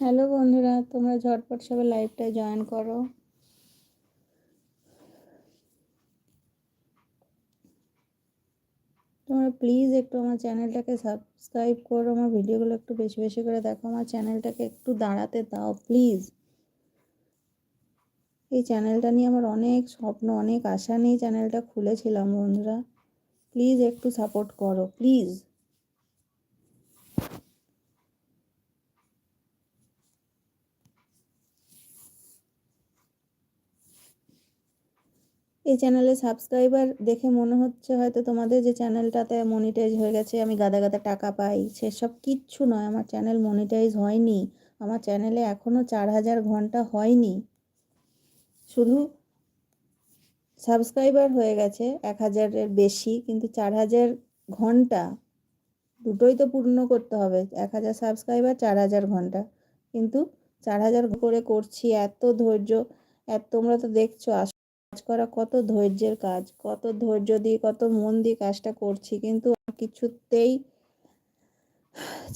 Hello বন্ধুরা, তোমরা ঝটপট সবাই লাইভটায় জয়েন করো। তোমরা প্লিজ একটু আমার চ্যানেলটাকে সাবস্ক্রাইব করো, আমার ভিডিওগুলো একটু বেশি বেশি করে দেখো, আমার চ্যানেলটাকে একটু দাঁড়াতে দাও প্লিজ এই চ্যানেলটা নিয়ে আমার অনেক স্বপ্ন, অনেক আশা নিয়ে চ্যানেলটা খুলেছিলাম বন্ধুরা। প্লিজ একটু সাপোর্ট করো প্লিজ এই চ্যানেলে সাবস্ক্রাইবার দেখে মনে হচ্ছে হয়তো তোমাদের যে চ্যানেলটাতে মনিটাইজ হয়ে গেছে, আমি গাদা গাদা টাকা পাই সেসব কিচ্ছু নয়, আমার চ্যানেল মনিটাইজ হয়নি, আমার চ্যানেলে এখনও চার হাজার ঘণ্টা হয়নি। শুধু সাবস্ক্রাইবার হয়ে গেছে এক হাজারের বেশি, কিন্তু চার হাজার ঘণ্টা, দুটোই তো পূর্ণ করতে হবে, এক হাজার সাবস্ক্রাইবার চার হাজার ঘণ্টা। কিন্তু চার হাজার করে করছি, এত ধৈর্য, এত তোমরা তো দেখছ কাজ করা, কত ধৈর্যের কাজ, কত ধৈর্য দিয়ে কত মন দিয়ে কাজটা করছি, কিন্তু কিছুতেই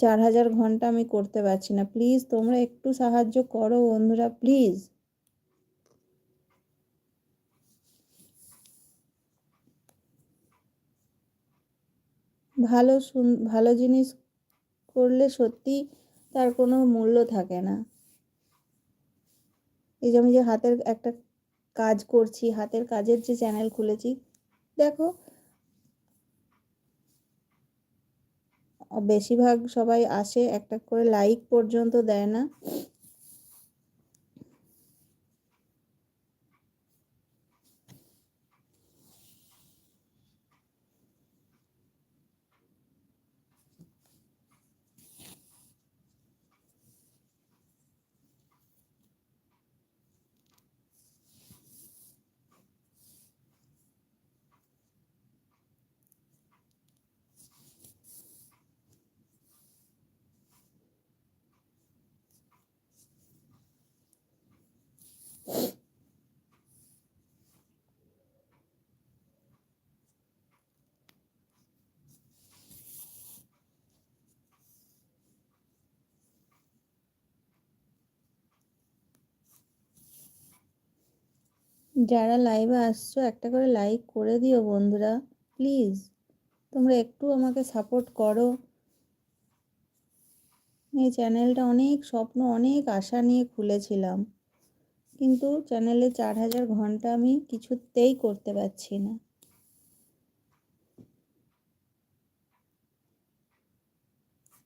চার হাজার ঘণ্টা আমি করতে পারছি না। প্লিজ, তোমরা একটু সাহায্য করো বন্ধুরা, প্লিজ। ভালো ভালো জিনিস করলে সত্যি তার কোনো মূল্য থাকে না। এই যে আমি যে হাতের একটা কাজ করছি, হাতের কাজের যে চ্যানেল খুলেছি। দেখো, বেশিরভাগ সবাই আসে, একটা করে লাইক পর্যন্ত দেয় না। যারা লাইভে আসছো, একটা করে লাইক করে দিও বন্ধুরা প্লিজ তোমরা একটু আমাকে সাপোর্ট করো। এই চ্যানেলটা অনেক স্বপ্ন, অনেক আশা নিয়ে খুলেছিলাম। কিন্তু চ্যানেলে চার হাজার ঘণ্টা আমি কিছুতেই করতে পারছি না।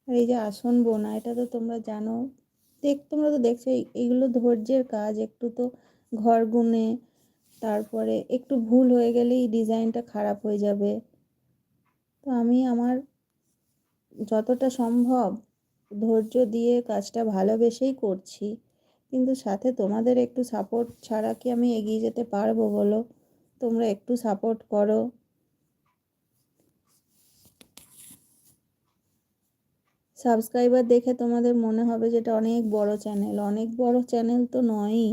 আর এই যে আসন বোনা, এটা তো তোমরা জানো। দেখ, তোমরা তো দেখছ এইগুলো ধৈর্যের কাজ। একটু তো ঘর গুনে তারপরে একটু ভুল হয়ে গেলেই ডিজাইনটা খারাপ হয়ে যাবে। তো আমি আমার যতটা সম্ভব ধৈর্য দিয়ে কাজটা ভালোবেসেই করছি। কিন্তু সাথে তোমাদের একটু সাপোর্ট ছাড়া কি আমি এগিয়ে যেতে পারব বলো? তোমরা একটু সাপোর্ট করো। সাবস্ক্রাইবার দেখে তোমাদের মনে হবে যেটা অনেক বড় চ্যানেল অনেক বড় চ্যানেল তো নয়ই।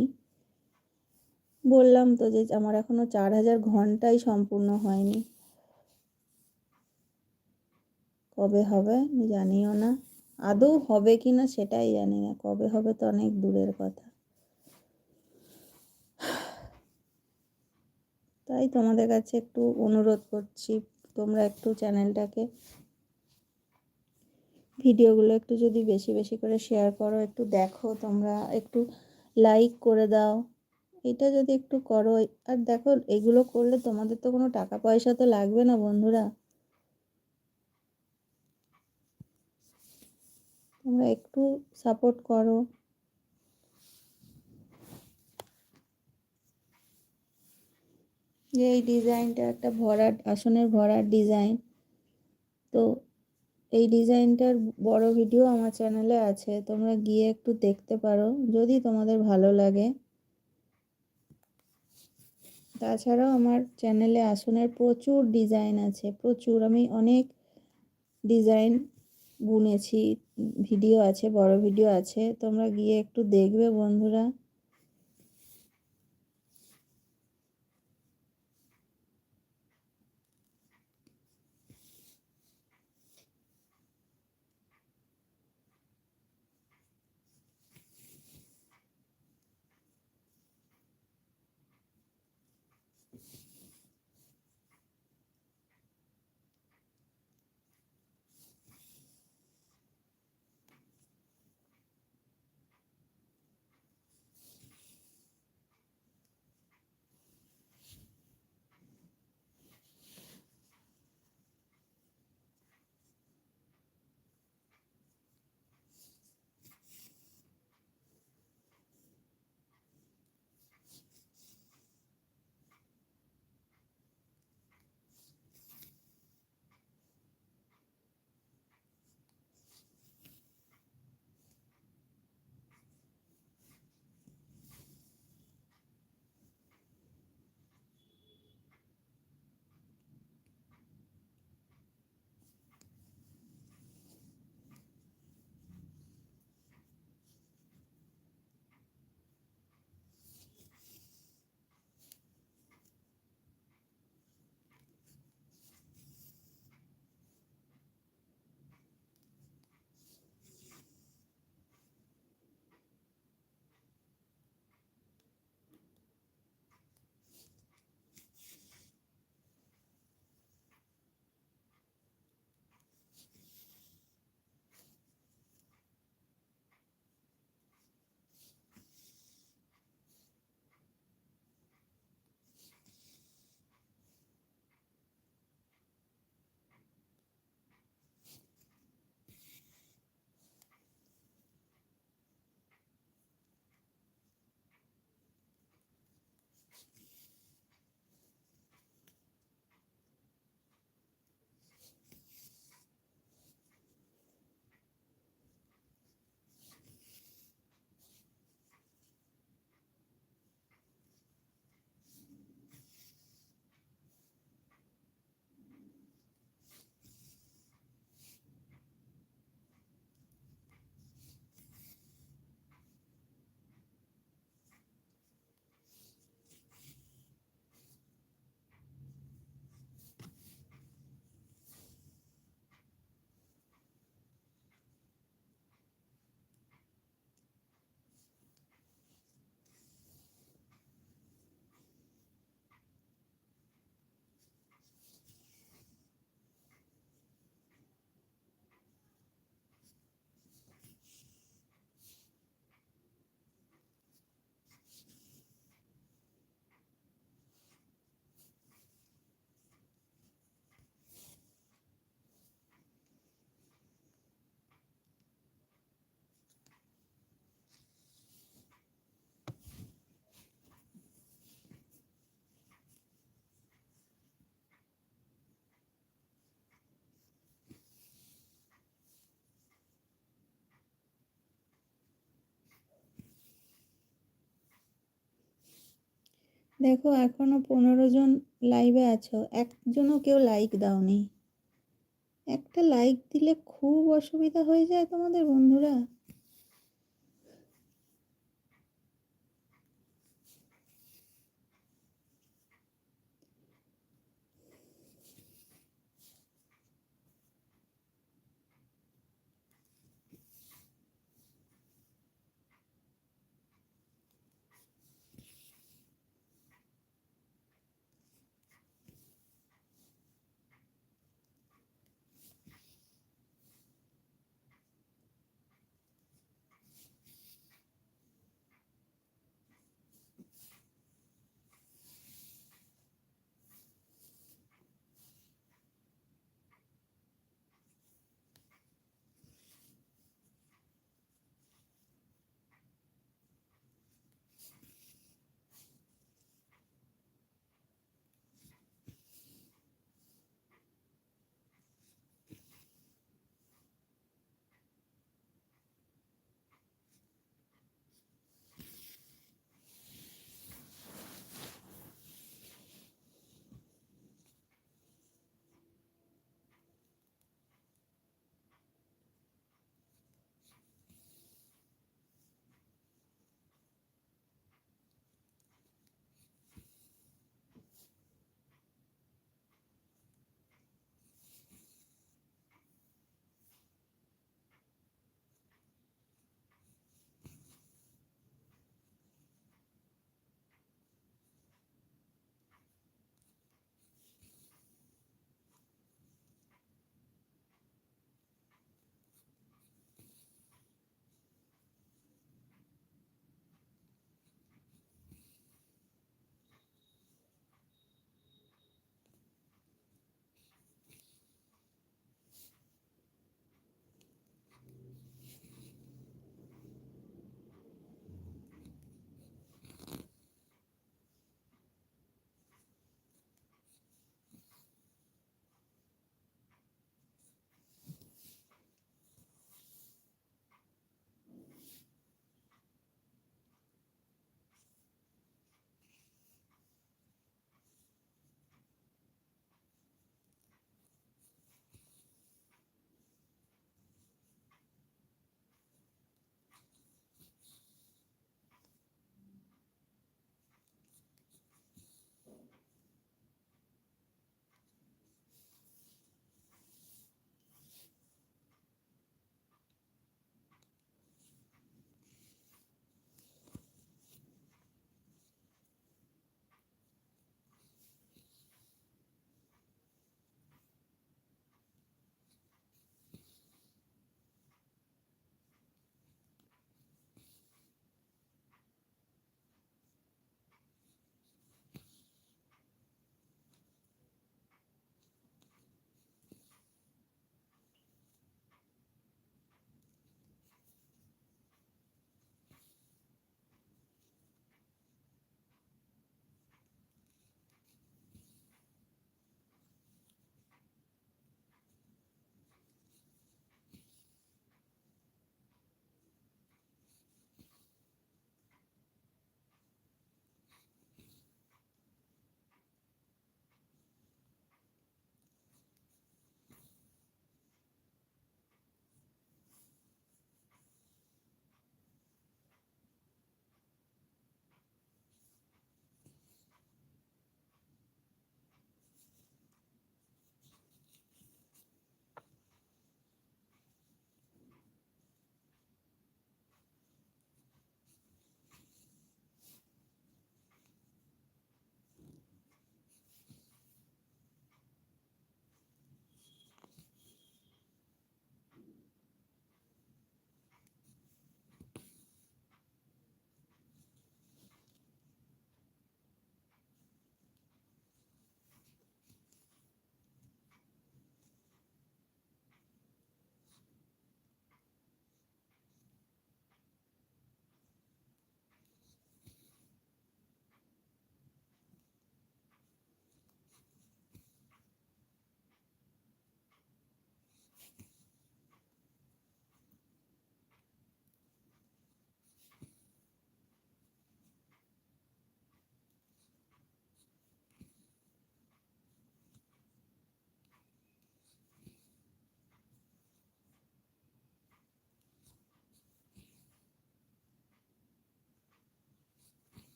বললাম তো যে আমার এখনও চার হাজার ঘন্টাই সম্পূর্ণ হয়নি। কবে হবে আমি জানিও না। আদৌ হবে কি না সেটাই জানি না। কবে হবে তো অনেক দূরের কথা। তাই তোমাদের কাছে একটু অনুরোধ করছি, তোমরা একটু চ্যানেলটাকে ভিডিওগুলো একটু যদি বেশি বেশি করে শেয়ার করো, একটু দেখো, তোমরা একটু লাইক করে দাও। এটা যদি একটু করো আর দেখো, এগুলো করলে তোমাদের তো কোনো টাকা পয়সা তো লাগবে না, বন্ধুরা। তোমরা একটু সাপোর্ট করো। যে এই ডিজাইনটা একটা ভরাট, আসনের ভরাট ডিজাইন তো এই ডিজাইনটার বড় ভিডিও আমার চ্যানেলে আছে, তোমরা গিয়ে একটু দেখতে পারো, যদি তোমাদের ভালো লাগে। তাছাড়াও আমার চ্যানেলে আসনের প্রচুর ডিজাইন আছে, প্রচুর। আমি অনেক ডিজাইন বুনেছি ভিডিও আছে, বড় ভিডিও আছে। তোমরা গিয়ে একটু দেখবে বন্ধুরা। দেখো, এখনও পনেরো জন লাইভে আছো। একজনও কেউ লাইক দাওনি। একটা লাইক দিলে খুব অসুবিধা হয়ে যায় তোমাদের বন্ধুরা।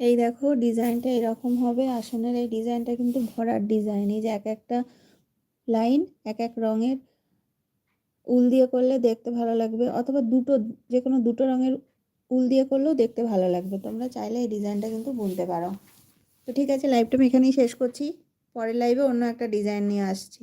এই দেখো ডিজাইনটা এরকম হবে। আসনের এই ডিজাইনটা কিন্তু ভরার ডিজাইন। এই যে এক একটা লাইন, এক এক রঙের উল দিয়ে করলে দেখতে ভালো লাগবে, অথবা দুটো যে কোনো দুটো রঙের উল দিয়ে করলেও দেখতে ভালো লাগবে। তোমরা চাইলে এই ডিজাইনটা কিন্তু বুনতে পারো। তো ঠিক আছে লাইভটা আমি এখানেই শেষ করছি। পরের লাইভে অন্য একটা ডিজাইন নিয়ে আসছি।